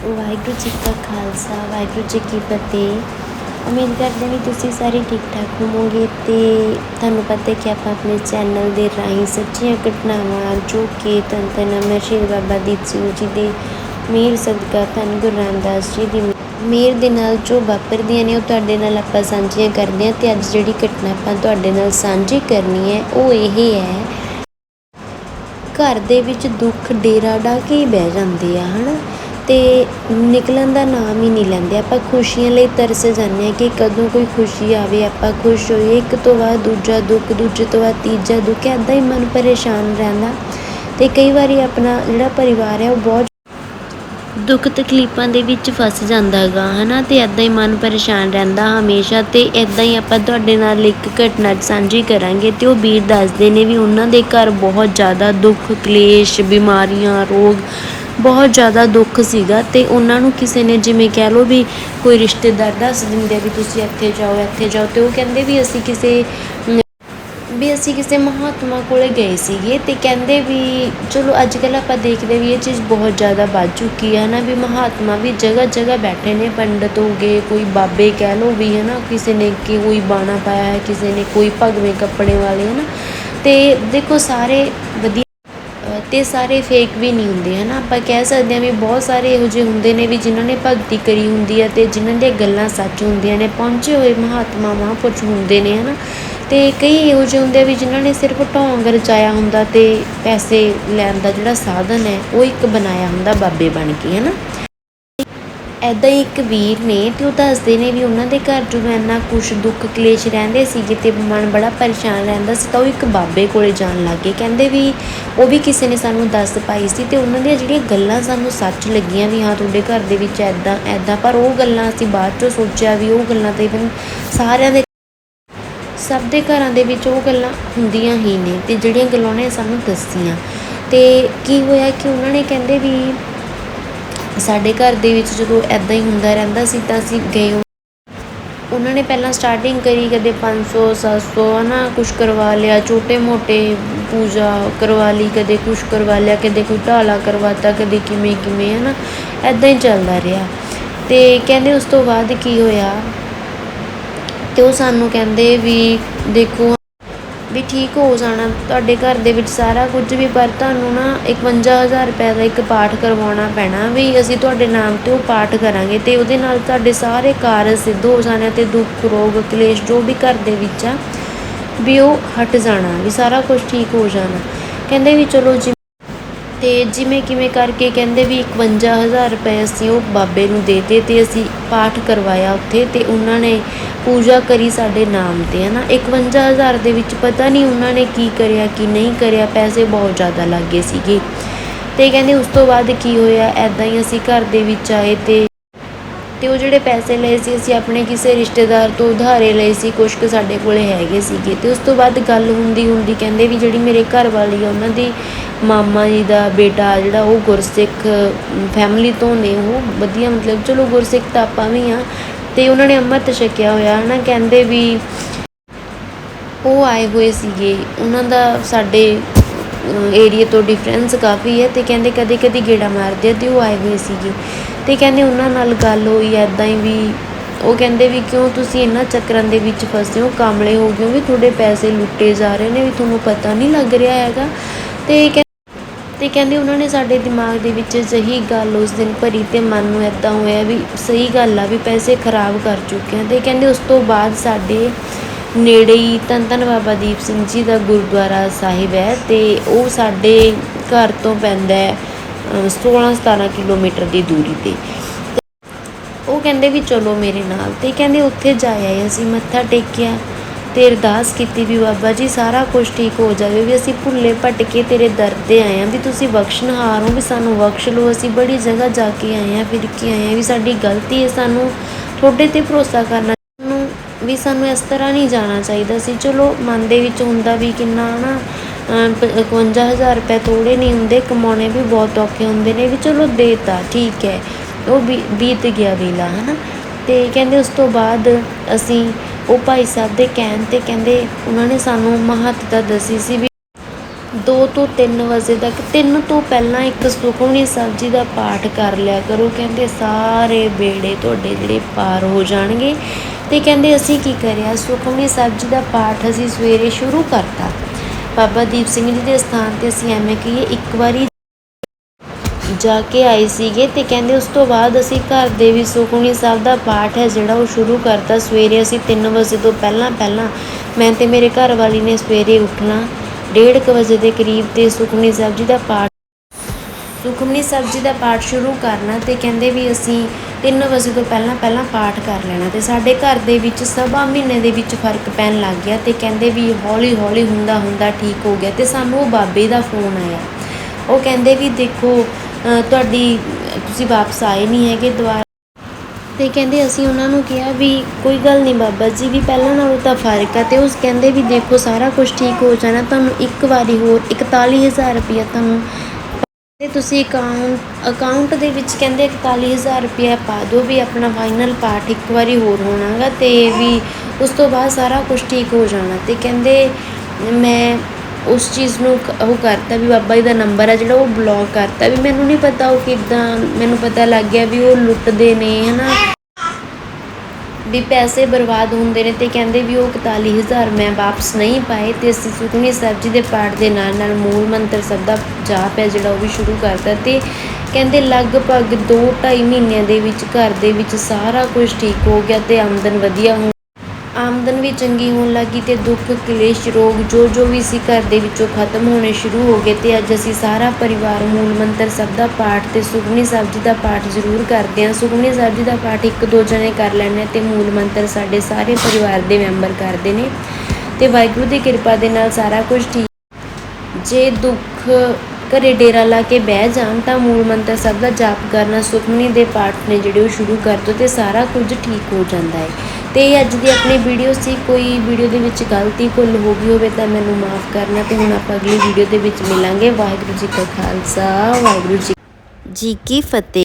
ਵਾਹਿਗੁਰੂ ਜੀ ਕਾ ਖਾਲਸਾ, ਵਾਹਿਗੁਰੂ ਜੀ ਕੀ ਫਤਿਹ। ਉਮੀਦ ਕਰਦੇ ਹਾਂ ਵੀ ਤੁਸੀਂ ਸਾਰੇ ਠੀਕ ਠਾਕ ਹੋਵੋਗੇ ਤੇ ਤੁਹਾਨੂੰ ਪਤਾ ਹੈ ਕਿ ਆਪਾਂ ਆਪਣੇ ਚੈਨਲ ਦੇ ਰਾਹੀਂ ਸੱਚੀਆਂ ਘਟਨਾਵਾਂ ਜੋ ਕਿ ਧੰਨ ਧੰਨ ਸ਼੍ਰੀ ਬਾਬਾ ਦੀਪ ਸਿੰਘ ਜੀ ਦੇ ਮੇਰ ਸਦਕਾ ਧੰਨ ਗੁਰੂ ਰਾਮਦਾਸ ਜੀ ਦੀ ਮਿਹਰ ਦੇ ਨਾਲ ਜੋ ਵਾਪਰਦੀਆਂ ਨੇ ਉਹ ਤੁਹਾਡੇ ਨਾਲ ਆਪਾਂ ਸਾਂਝੀਆਂ ਕਰਦੇ ਹਾਂ ਤੇ ਅੱਜ ਜਿਹੜੀ ਘਟਨਾ ਆਪਾਂ ਤੁਹਾਡੇ ਨਾਲ ਸਾਂਝੀ ਕਰਨੀ ਹੈ, ਉਹ ਇਹ ਹੈ, ਘਰ ਦੇ ਵਿੱਚ ਦੁੱਖ ਡੇਰਾ ਡਾ ਕੇ ਹੀ ਬਹਿ ਜਾਂਦੇ ਆ, ਹਨਾ? ਤੇ ਨਿਕਲਣ ਦਾ ਨਾਮ ਹੀ ਨਹੀਂ ਲੈਂਦੇ। ਆਪਾਂ ਖੁਸ਼ੀਆਂ ਲਈ ਤਰਸ ਜਾਂਦੇ ਹਾਂ ਕਿ ਕਦੋਂ ਕੋਈ ਖੁਸ਼ੀ ਆਵੇ, ਆਪਾਂ ਖੁਸ਼ ਹੋਈਏ, ਇੱਕ ਤੋਂ ਬਾਅਦ ਦੂਜਾ ਦੁੱਖ, ਦੂਜੇ ਤੋਂ ਬਾਅਦ ਤੀਜਾ ਦੁੱਖ ਇੱਦਾਂ ਹੀ ਮਨ ਪਰੇਸ਼ਾਨ ਰਹਿੰਦਾ। ਅਤੇ ਕਈ ਵਾਰੀ ਆਪਣਾ ਜਿਹੜਾ ਪਰਿਵਾਰ ਹੈ, ਉਹ ਬਹੁਤ ਦੁੱਖ ਤਕਲੀਫਾਂ ਦੇ ਵਿੱਚ ਫਸ ਜਾਂਦਾ ਹੈਗਾ, ਹਨਾ? ਤੇ ਐਦਾਂ ਹੀ ਮਨ ਪਰੇਸ਼ਾਨ ਰਹਿੰਦਾ ਹਮੇਸ਼ਾ ਤੇ ਐਦਾਂ ਹੀ ਆਪਾਂ ਤੁਹਾਡੇ ਨਾਲ ਇੱਕ ਘਟਨਾ ਸਾਂਝੀ ਕਰਾਂਗੇ ਤੇ ਉਹ ਵੀਰ ਦੱਸਦੇ ਨੇ ਵੀ ਉਹਨਾਂ ਦੇ ਘਰ ਬਹੁਤ ਜ਼ਿਆਦਾ ਦੁੱਖ, ਕਲੇਸ਼, ਬਿਮਾਰੀਆਂ, ਰੋਗ ਬਹੁਤ ਜ਼ਿਆਦਾ ਦੁੱਖ ਸੀਗਾ ਤੇ ਉਹਨਾਂ ਨੂੰ ਕਿਸੇ ਨੇ ਜਿਵੇਂ ਕਹਿ ਲਓ ਵੀ ਕੋਈ ਰਿਸ਼ਤੇਦਾਰ ਦੱਸ ਦਿੰਦੇ ਆ ਵੀ ਤੁਸੀਂ ਇੱਥੇ ਜਾਓ ਇੱਥੇ ਜਾਓ ਤੇ ਉਹ ਕਹਿੰਦੇ ਵੀ ਅਸੀਂ ਕਿਸੇ, ਵੀ ਅਸੀਂ ਕਿਸੇ ਮਹਾਤਮਾ ਕੋਲੇ ਗਏ ਸੀਗੇ ਤੇ ਕਹਿੰਦੇ ਵੀ ਚਲੋ ਅੱਜ ਕੱਲ੍ਹ ਆਪਾਂ ਦੇਖਦੇ ਵੀ ਇਹ ਚੀਜ਼ ਬਹੁਤ ਜ਼ਿਆਦਾ ਵੱਧ ਚੁੱਕੀ ਹੈ ਨਾ ਵੀ ਮਹਾਤਮਾ ਵੀ ਜਗ੍ਹਾ ਜਗ੍ਹਾ ਬੈਠੇ ਨੇ, ਪੰਡਤ ਹੋ ਗਏ, ਕੋਈ ਬਾਬੇ ਕਹਿ ਲਓ ਵੀ ਹੈ ਨਾ ਕਿਸੇ ਨੇ ਕਿ ਕੋਈ ਬਾਣਾ ਪਾਇਆ ਹੈ, ਕਿਸੇ ਨੇ ਕੋਈ ਭਗਵੇਂ ਕੱਪੜੇ ਵਾਲੇ ਹੈ ਨਾ ਤੇ ਦੇਖੋ ਸਾਰੇ ਵਧੀਆ ਤੇ ਸਾਰੇ ਫੇਕ ਵੀ ਨਹੀਂ ਹੁੰਦੇ, ਹਨਾ? ਆਪਾਂ ਕਹਿ ਸਕਦੇ ਹਾਂ ਵੀ ਬਹੁਤ ਸਾਰੇ ਇਹੋ ਜਿਹੇ ਹੁੰਦੇ ਨੇ ਵੀ ਜਿਨ੍ਹਾਂ ਨੇ ਭਗਤੀ ਕਰੀ ਹੁੰਦੀ ਹੈ ਤੇ ਜਿਨ੍ਹਾਂ ਦੀਆਂ ਗੱਲਾਂ ਸੱਚ ਹੁੰਦੀਆਂ ਨੇ, ਪਹੁੰਚੇ ਹੋਏ ਮਹਾਤਮਾ ਮਹਾਂਪੁਰਸ਼ ਹੁੰਦੇ ਨੇ, ਹਨਾ? ਤੇ ਕਈ ਇਹੋ ਜਿਹੇ ਹੁੰਦੇ ਆ ਵੀ ਜਿਨ੍ਹਾਂ ਨੇ ਸਿਰਫ ਢੋਂਗ ਰਚਾਇਆ ਹੁੰਦਾ ਤੇ ਪੈਸੇ ਲੈਣ ਦਾ ਜਿਹੜਾ ਸਾਧਨ ਹੈ, ਉਹ ਇੱਕ ਬਣਾਇਆ ਹੁੰਦਾ ਬਾਬੇ ਬਣ ਕੇ, ਹਨਾ? ਇੱਦਾਂ ਹੀ ਇੱਕ ਵੀਰ ਨੇ ਤੇ ਉਹ ਦੱਸਦੇ ਨੇ ਵੀ ਉਹਨਾਂ ਦੇ ਘਰ ਜਦੋਂ ਇੰਨਾ ਕੁਛ ਦੁੱਖ ਕਲੇਸ਼ ਰਹਿੰਦੇ ਸੀਗੇ ਤੇ ਮਨ ਬੜਾ ਪਰੇਸ਼ਾਨ ਰਹਿੰਦਾ ਸੀ, ਤਾਂ ਉਹ ਇੱਕ ਬਾਬੇ ਕੋਲੇ ਜਾਣ ਲੱਗੇ ਕਹਿੰਦੇ ਵੀ ਉਹ ਵੀ ਕਿਸੇ ਨੇ ਸਾਨੂੰ ਦੱਸ ਪਾਈ ਸੀ ਤੇ ਉਹਨਾਂ ਦੀਆਂ ਜਿਹੜੀਆਂ ਗੱਲਾਂ ਸਾਨੂੰ ਸੱਚ ਲੱਗੀਆਂ ਵੀ ਹਾਂ, ਤੁਹਾਡੇ ਘਰ ਦੇ ਵਿੱਚ ਐਦਾਂ ਐਦਾਂ ਪਰ ਉਹ ਗੱਲਾਂ ਅਸੀਂ ਬਾਅਦ ਚੋਂ ਸੋਚਿਆ ਵੀ ਉਹ ਗੱਲਾਂ ਤਾਂ ਇਵਨ ਸਾਰਿਆਂ ਦੇ ਸਭ ਦੇ ਘਰਾਂ ਦੇ ਵਿੱਚ ਉਹ ਗੱਲਾਂ ਹੁੰਦੀਆਂ ਹੀ ਨੇ ਤੇ ਜਿਹੜੀਆਂ ਗੱਲਾਂ ਉਹਨੇ ਸਾਨੂੰ ਦੱਸੀਆਂ। ਤੇ ਕੀ ਹੋਇਆ ਕਿ ਉਹਨਾਂ ਨੇ ਕਹਿੰਦੇ ਵੀ ਸਾਡੇ ਘਰ ਦੇ ਵਿੱਚ ਜਦੋਂ ਐਦਾਂ ਹੀ ਹੁੰਦਾ ਰਹਿੰਦਾ ਸੀ ਤਾਂ ਅਸੀਂ ਗਏ ਉਹਨਾਂ ਨੇ ਪਹਿਲਾਂ ਸਟਾਰਟਿੰਗ ਕਰੀ, ਕਦੇ 500 700 ਹਨਾ, ਕੁਛ ਕਰਵਾ ਲਿਆ, ਛੋਟੇ ਮੋਟੇ ਪੂਜਾ ਕਰਵਾ ਲਈ, ਕਦੇ ਕੁਛ ਕਰਵਾ ਲਿਆ, ਕਦੇ ਕੋਈ ਢਾਲਾ ਕਰਵਾਤਾ, ਕਦੇ ਕਿਵੇਂ ਕਿਵੇਂ, ਹਨਾ ਐਦਾਂ ਹੀ ਚੱਲਦਾ ਰਿਹਾ। ਤੇ ਕਹਿੰਦੇ ਉਸ ਤੋਂ ਬਾਅਦ ਕੀ ਹੋਇਆ? ਤੇ ਉਹ ਸਾਨੂੰ ਕਹਿੰਦੇ ਵੀ ਦੇਖੋ ਵੀ ਠੀਕ ਹੋ ਜਾਣਾ। ਤੁਹਾਡੇ ਘਰ ਦੇ ਵਿੱਚ ਸਾਰਾ ਕੁਝ ਵੀ, ਪਰ ਤੁਹਾਨੂੰ ਨਾ 51000 ਰੁਪਏ ਦਾ ਇੱਕ ਪਾਠ ਕਰਵਾਉਣਾ ਪੈਣਾ ਵੀ ਅਸੀਂ ਤੁਹਾਡੇ ਨਾਮ ਤੇ ਉਹ ਪਾਠ ਕਰਾਂਗੇ ਤੇ ਉਹਦੇ ਨਾਲ ਤੁਹਾਡੇ ਸਾਰੇ ਕਾਰਜ ਸਿੱਧ ਹੋ ਜਾਣੇ ਤੇ ਦੁੱਖ, ਰੋਗ, ਕਲੇਸ਼ ਜੋ ਵੀ ਘਰ ਦੇ ਵਿੱਚ ਆ, ਵੀ ਉਹ ਹਟ ਜਾਣਾ, ਵੀ ਸਾਰਾ ਕੁਝ ਠੀਕ ਹੋ ਜਾਣਾ। ਕਹਿੰਦੇ ਵੀ ਚਲੋ ਜੀ ਅਤੇ ਜਿਵੇਂ ਕਿਵੇਂ ਕਰਕੇ ਕਹਿੰਦੇ ਵੀ 51000 ਰੁਪਏ ਅਸੀਂ ਉਹ ਬਾਬੇ ਨੂੰ ਦੇ ਤੇ ਅਸੀਂ ਪਾਠ ਕਰਵਾਇਆ ਉੱਥੇ ਅਤੇ ਉਹਨਾਂ ਨੇ ਪੂਜਾ ਕਰੀ ਸਾਡੇ ਨਾਮ ਤੇ ਹੈ ਨਾ ਇਕਵੰਜਾ ਹਜ਼ਾਰ ਦੇ ਵਿੱਚ ਪਤਾ ਨਹੀਂ ਉਹਨਾਂ ਨੇ ਕੀ ਕਰਿਆ, ਕੀ ਨਹੀਂ ਕਰਿਆ, ਪੈਸੇ ਬਹੁਤ ਜ਼ਿਆਦਾ ਲੱਗ ਗਏ ਸੀਗੇ। ਅਤੇ ਕਹਿੰਦੇ ਉਸ ਤੋਂ ਬਾਅਦ ਕੀ ਹੋਇਆ? ਇੱਦਾਂ ਹੀ ਅਸੀਂ ਘਰ ਦੇ ਵਿੱਚ ਆਏ ਅਤੇ ਤੇ ਉਹ ਜਿਹੜੇ ਪੈਸੇ ਲਏ ਸੀ, ਅਸੀਂ ਆਪਣੇ ਕਿਸੇ ਰਿਸ਼ਤੇਦਾਰ ਤੋਂ ਉਧਾਰੇ ਲਏ ਸੀ, ਕੁਛ ਕੁ ਸਾਡੇ ਕੋਲੇ ਹੈਗੇ ਸੀਗੇ ਤੇ ਉਸ ਤੋਂ ਬਾਅਦ ਗੱਲ ਹੁੰਦੀ ਹੁੰਦੀ ਕਹਿੰਦੇ ਵੀ ਜਿਹੜੀ ਮੇਰੇ ਘਰ ਵਾਲੀ ਆ, ਉਹਨਾਂ ਦੀ ਮਾਮਾ ਜੀ ਦਾ ਬੇਟਾ ਜਿਹੜਾ ਉਹ ਗੁਰਸਿੱਖ ਫੈਮਿਲੀ ਤੋਂ ਨੇ, ਉਹ ਵਧੀਆ ਮਤਲਬ ਚਲੋ ਗੁਰਸਿੱਖ ਤਾਂ ਆਪਾਂ ਵੀ ਆ ਤੇ ਉਹਨਾਂ ਨੇ ਅੰਮ੍ਰਿਤ ਛਕਿਆ ਹੋਇਆ, ਹਨਾ, ਕਹਿੰਦੇ ਵੀ ਉਹ ਆਏ ਹੋਏ ਸੀਗੇ, ਉਹਨਾਂ ਦਾ ਸਾਡੇ ਏਰੀਆ ਤੋਂ ਡਿਫਰੈਂਸ ਕਾਫੀ ਹੈ ਤੇ ਕਹਿੰਦੇ ਕਦੇ ਕਦੇ ਗੇੜਾ ਮਾਰਦੇ ਆ ਤੇ ਉਹ ਆਏ ਹੋਏ ਸੀਗੇ। ਤੇ ਕਹਿੰਦੇ ਉਹਨਾਂ ਨਾਲ ਗੱਲ ਹੋਈ ਐਦਾਂ ਹੀ ਵੀ ਉਹ ਕਹਿੰਦੇ ਵੀ ਕਿਉਂ ਤੁਸੀਂ ਇਹਨਾਂ ਚੱਕਰਾਂ ਦੇ ਵਿੱਚ ਫਸੇ ਹੋ, ਕਾਮਲੇ ਹੋ ਗਏ ਹੋ, ਵੀ ਤੁਹਾਡੇ ਪੈਸੇ ਲੁੱਟੇ ਜਾ ਰਹੇ ਨੇ, ਵੀ ਤੁਹਾਨੂੰ ਪਤਾ ਨਹੀਂ ਲੱਗ ਰਿਹਾ ਹੈਗਾ। ਤੇ ਕਹਿ- ਤੇ ਕਹਿੰਦੇ ਉਹਨਾਂ ਨੇ ਸਾਡੇ ਦਿਮਾਗ ਦੇ ਵਿੱਚ ਜਹੀ ਗੱਲ ਉਸ ਦਿਨ ਭਰੀ ਤੇ ਮਨ ਨੂੰ ਐਦਾਂ ਹੋਇਆ ਵੀ ਸਹੀ ਗੱਲ ਆ ਵੀ ਪੈਸੇ ਖਰਾਬ ਕਰ ਚੁੱਕੇ ਆ। ਤੇ ਕਹਿੰਦੇ ਉਸ ਤੋਂ ਬਾਅਦ ਸਾਡੇ ਨੇੜੇ ਹੀ ਧੰਨ ਧੰਨ ਬਾਬਾ ਦੀਪ ਸਿੰਘ ਜੀ ਦਾ ਗੁਰਦੁਆਰਾ ਸਾਹਿਬ ਹੈ ਤੇ ਉਹ ਸਾਡੇ ਘਰ ਤੋਂ ਪੈਂਦਾ ਹੈ। 16 17 ਕਿਲੋਮੀਟਰ ਦੀ ਦੂਰੀ ਤੇ। ਉਹ ਕਹਿੰਦੇ ਵੀ ਚਲੋ ਮੇਰੇ ਨਾਲ ਤੇ ਕਹਿੰਦੇ ਉੱਥੇ ਜਾ ਆਏ ਅਸੀਂ, ਮੱਥਾ ਟੇਕਿਆ ਤੇ ਅਰਦਾਸ ਕੀਤੀ ਵੀ ਬਾਬਾ ਜੀ ਸਾਰਾ ਕੁਝ ਠੀਕ ਹੋ ਜਾਵੇ, ਵੀ ਅਸੀਂ ਭੁੱਲੇ ਭਟਕੇ ਤੇਰੇ ਦਰ ਤੇ ਆਏ ਆਂ ਵੀ ਤੁਸੀਂ ਬਖਸ਼ਣਹਾਰ ਹੋ, ਵੀ ਸਾਨੂੰ ਬਖਸ਼ ਲਓ, ਅਸੀਂ ਬੜੀ ਜਗ੍ਹਾ ਜਾ ਕੇ ਆਏ ਆਂ ਫਿਰ ਕੇ ਆਏ ਆਂ ਵੀ ਸਾਡੀ ਗਲਤੀ ਹੈ, ਸਾਨੂੰ ਤੁਹਾਡੇ ਤੇ ਭਰੋਸਾ ਕਰਨਾ ਨੂੰ ਵੀ ਸਾਨੂੰ ਇਸ ਤਰ੍ਹਾਂ ਨਹੀਂ ਜਾਣਾ ਚਾਹੀਦਾ ਸੀ। ਚਲੋ ਮਨ ਦੇ ਵਿੱਚ ਹੁੰਦਾ ਵੀ ਕਿੰਨਾ ਨਾ 51000 ਰੁਪਏ ਥੋੜ੍ਹੇ ਨਹੀਂ ਹੁੰਦੇ, ਕਮਾਉਣੇ ਵੀ ਬਹੁਤ ਔਖੇ ਹੁੰਦੇ ਨੇ, ਵੀ ਚਲੋ ਦੇਤਾ, ਠੀਕ ਹੈ। ਉਹ ਵੀ, ਬੀਤ ਗਿਆ ਵੇਲਾ, ਹਨਾ। ਤੇ ਕਹਿੰਦੇ ਉਸ ਤੋਂ ਬਾਅਦ ਅਸੀਂ ਉਹ ਭਾਈ ਸਾਹਿਬ ਦੇ ਕਹਿਣ ਤੇ ਕਹਿੰਦੇ ਉਹਨਾਂ ਨੇ ਸਾਨੂੰ ਮਹੱਤਤਾ ਦੱਸੀ ਸੀ ਵੀ 2 ਤੋਂ 3 ਵਜੇ ਤੱਕ 3 ਤੋਂ ਪਹਿਲਾਂ ਇੱਕ ਸੁਖਮਨੀ ਸਾਹਿਬ ਜੀ ਦਾ ਪਾਠ ਕਰ ਲਿਆ ਕਰੋ। ਕਹਿੰਦੇ ਸਾਰੇ ਬੇੜੇ ਤੁਹਾਡੇ ਜਿਹੜੇ ਪਾਰ ਹੋ ਜਾਣਗੇ। ਤੇ ਕਹਿੰਦੇ ਅਸੀਂ ਕੀ ਕਰਿਆ, ਸੁਖਮਨੀ ਸਾਹਿਬ ਜੀ ਦਾ ਪਾਠ ਅਸੀਂ ਸਵੇਰੇ ਸ਼ੁਰੂ ਕਰਤਾ। ਬਾਬਾ ਦੀਪ ਸਿੰਘ ਜੀ ਦੇ ਸਥਾਨ ਤੇ ਅਸੀਂ ਐਵੇਂ ਕਹੀਏ, ਇੱਕ ਵਾਰੀ ਜਾ ਕੇ ਆਏ ਸੀਗੇ ਤੇ ਕਹਿੰਦੇ ਉਸ ਤੋਂ ਬਾਅਦ ਅਸੀਂ ਘਰ ਦੇ ਵੀ ਸੁਖਮਨੀ ਸਾਹਿਬ ਦਾ ਪਾਠ ਹੈ ਜਿਹੜਾ ਉਹ ਸ਼ੁਰੂ ਕਰਤਾ ਸਵੇਰੇ ਅਸੀਂ 3 ਵਜੇ ਤੋਂ ਪਹਿਲਾਂ ਪਹਿਲਾਂ। ਮੈਂ ਤੇ ਮੇਰੇ ਘਰ ਵਾਲੀ ਨੇ ਸਵੇਰੇ ਉੱਠਣਾ 1:30 ਵਜੇ ਦੇ ਕਰੀਬ ਤੇ ਸੁਖਮਨੀ ਸਾਹਿਬ ਜੀ ਦਾ ਪਾਠ ਸੁਖਮਨੀ ਸਾਹਿਬ ਜੀ ਦਾ ਪਾਠ ਸ਼ੁਰੂ ਕਰਨਾ ਤੇ ਕਹਿੰਦੇ ਵੀ ਅਸੀਂ 3 ਵਜੇ ਤੋਂ ਪਹਿਲਾਂ ਪਹਿਲਾਂ ਪਾਠ ਕਰ ਲੈਣਾ ਤੇ ਸਾਡੇ ਘਰ ਦੇ ਵਿੱਚ ਸਭਾ ਮਹੀਨੇ ਦੇ ਵਿੱਚ ਫ਼ਰਕ ਪੈਣ ਲੱਗ ਗਿਆ ਤੇ ਕਹਿੰਦੇ ਵੀ ਹੌਲੀ ਹੌਲੀ ਹੁੰਦਾ ਹੁੰਦਾ ਠੀਕ ਹੋ ਗਿਆ ਤੇ ਸਾਨੂੰ ਉਹ ਬਾਬੇ ਦਾ ਫੋਨ ਆਇਆ। ਉਹ ਕਹਿੰਦੇ ਵੀ ਦੇਖੋ ਤੁਹਾਡੀ, ਤੁਸੀਂ ਵਾਪਸ ਆਏ ਨਹੀਂ ਹੈਗੇ ਦੁਬਾਰਾ। ਤੇ ਕਹਿੰਦੇ ਅਸੀਂ ਉਹਨਾਂ ਨੂੰ ਕਿਹਾ ਵੀ ਕੋਈ ਗੱਲ ਨਹੀਂ ਬਾਬਾ ਜੀ, ਵੀ ਪਹਿਲਾਂ ਨਾਲੋਂ ਤਾਂ ਫ਼ਰਕ ਆ ਤੇ ਉਸ ਕਹਿੰਦੇ ਵੀ ਦੇਖੋ ਸਾਰਾ ਕੁਝ ਠੀਕ ਹੋ ਜਾਣਾ, ਤੁਹਾਨੂੰ ਇੱਕ ਵਾਰੀ ਹੋਰ 41000 ਰੁਪਇਆ ਤੁਹਾਨੂੰ ਤੇ ਤੁਸੀਂ ਅਕਾਊਂਟ ਅਕਾਊਂਟ ਦੇ ਵਿੱਚ ਕਹਿੰਦੇ 41000 ਰੁਪਇਆ ਪਾ ਦਿਓ ਵੀ ਆਪਣਾ ਫਾਈਨਲ ਪਾਰਟ ਇੱਕ ਵਾਰੀ ਹੋਰ ਹੋਣਾ ਗਾ ਅਤੇ ਵੀ ਉਸ ਤੋਂ ਬਾਅਦ ਸਾਰਾ ਕੁਛ ਠੀਕ ਹੋ ਜਾਣਾ। ਅਤੇ ਕਹਿੰਦੇ ਮੈਂ ਉਸ ਚੀਜ਼ ਨੂੰ ਕ- ਉਹ ਕਰਤਾ ਵੀ ਬਾਬਾ ਜੀ ਦਾ ਨੰਬਰ ਆ ਜਿਹੜਾ ਉਹ ਬਲੋਕ ਕਰਤਾ ਵੀ ਮੈਨੂੰ ਨਹੀਂ ਪਤਾ ਉਹ ਕਿੱਦਾਂ, ਮੈਨੂੰ ਪਤਾ ਲੱਗ ਗਿਆ ਵੀ ਉਹ ਲੁੱਟਦੇ ਨੇ ਹੈ ਨਾ ਵੀ ਪੈਸੇ ਬਰਬਾਦ ਹੁੰਦੇ ਨੇ ਤੇ ਕਹਿੰਦੇ ਵੀ ਉਹ 41000 ਮੈਂ ਵਾਪਸ ਨਹੀਂ ਪਾਏ ਤੇ ਅਸੀਂ ਸੁਖਮਨੀ ਸਾਹਿਬ ਜੀ ਦੇ ਪਾਠ ਦੇ ਨਾਲ ਨਾਲ ਮੂਲ ਮੰਤਰ ਸਭ ਦਾ ਜਾਪ ਹੈ ਜਿਹੜਾ ਉਹ ਵੀ ਸ਼ੁਰੂ ਕਰਤਾ ਤੇ ਕਹਿੰਦੇ ਲਗਭਗ 2-2.5 ਮਹੀਨਿਆਂ ਦੇ ਵਿੱਚ ਘਰ ਦੇ ਵਿੱਚ ਸਾਰਾ ਕੁਝ ਠੀਕ ਹੋ ਗਿਆ ਤੇ ਆਮਦਨ ਵਧੀਆ ਹੋ ਆਮਦਨ ਵੀ ਚੰਗੀ ਹੋਣ ਲੱਗੀ ਤੇ ਦੁੱਖ, ਕਲੇਸ਼, ਰੋਗ ਜੋ ਜੋ ਵੀ ਸੀ ਘਰ ਦੇ ਵਿੱਚੋਂ ਖਤਮ ਹੋਣੇ ਸ਼ੁਰੂ ਹੋ ਗਏ ਤੇ ਅੱਜ ਅਸੀਂ ਸਾਰਾ ਪਰਿਵਾਰ ਮੂਲ ਮੰਤਰ ਸਭ ਦਾ ਪਾਠ ਤੇ ਸੁਖਮਨੀ ਸਾਹਿਬ ਜੀ ਦਾ ਪਾਠ ਜ਼ਰੂਰ ਕਰਦੇ ਹਾਂ। ਸੁਖਮਨੀ ਸਾਹਿਬ ਜੀ ਦਾ ਪਾਠ ਇੱਕ ਦੋ ਜਣੇ ਕਰ ਲੈਣੇ ਤੇ ਮੂਲ ਮੰਤਰ ਸਾਡੇ ਸਾਰੇ ਪਰਿਵਾਰ ਦੇ ਮੈਂਬਰ ਕਰਦੇ ਨੇ ਤੇ ਵਾਹਿਗੁਰੂ ਦੀ ਕਿਰਪਾ ਦੇ ਨਾਲ ਸਾਰਾ ਕੁਝ ਠੀਕ ਜੇ ਦੁੱਖ ਘਰੇ ਡੇਰਾ ਲਾ ਕੇ ਬਹਿ ਜਾਣ ਤਾਂ ਮੂਲ ਮੰਤਰ ਸਭ ਦਾ ਜਾਪ ਕਰਨਾ ਸੁਖਮਨੀ ਦੇ ਪਾਠ ਨੇ ਜਿਹੜੇ ਉਹ ਸ਼ੁਰੂ ਕਰ ਦੋ ਤੇ ਸਾਰਾ ਕੁਝ ਠੀਕ ਹੋ ਜਾਂਦਾ ਹੈ। ਤੇ ਅੱਜ ਦੀ ਆਪਣੀ ਵੀਡੀਓ ਸੀ, ਕੋਈ ਵੀਡੀਓ ਦੇ ਵਿੱਚ ਗਲਤੀ, ਭੁੱਲ ਹੋ ਗਈ ਹੋਵੇ ਤਾਂ ਮੈਨੂੰ ਮਾਫ ਕਰਨਾ ਤੇ ਹੁਣ ਆਪਾਂ ਅਗਲੀ ਵੀਡੀਓ ਦੇ ਵਿੱਚ ਮਿਲਾਂਗੇ। ਵਾਹਿਗੁਰੂ ਜੀ ਕਾ ਖਾਲਸਾ, ਵਾਹਿਗੁਰੂ ਜੀ ਜੀ ਕੀ ਫਤਿਹ।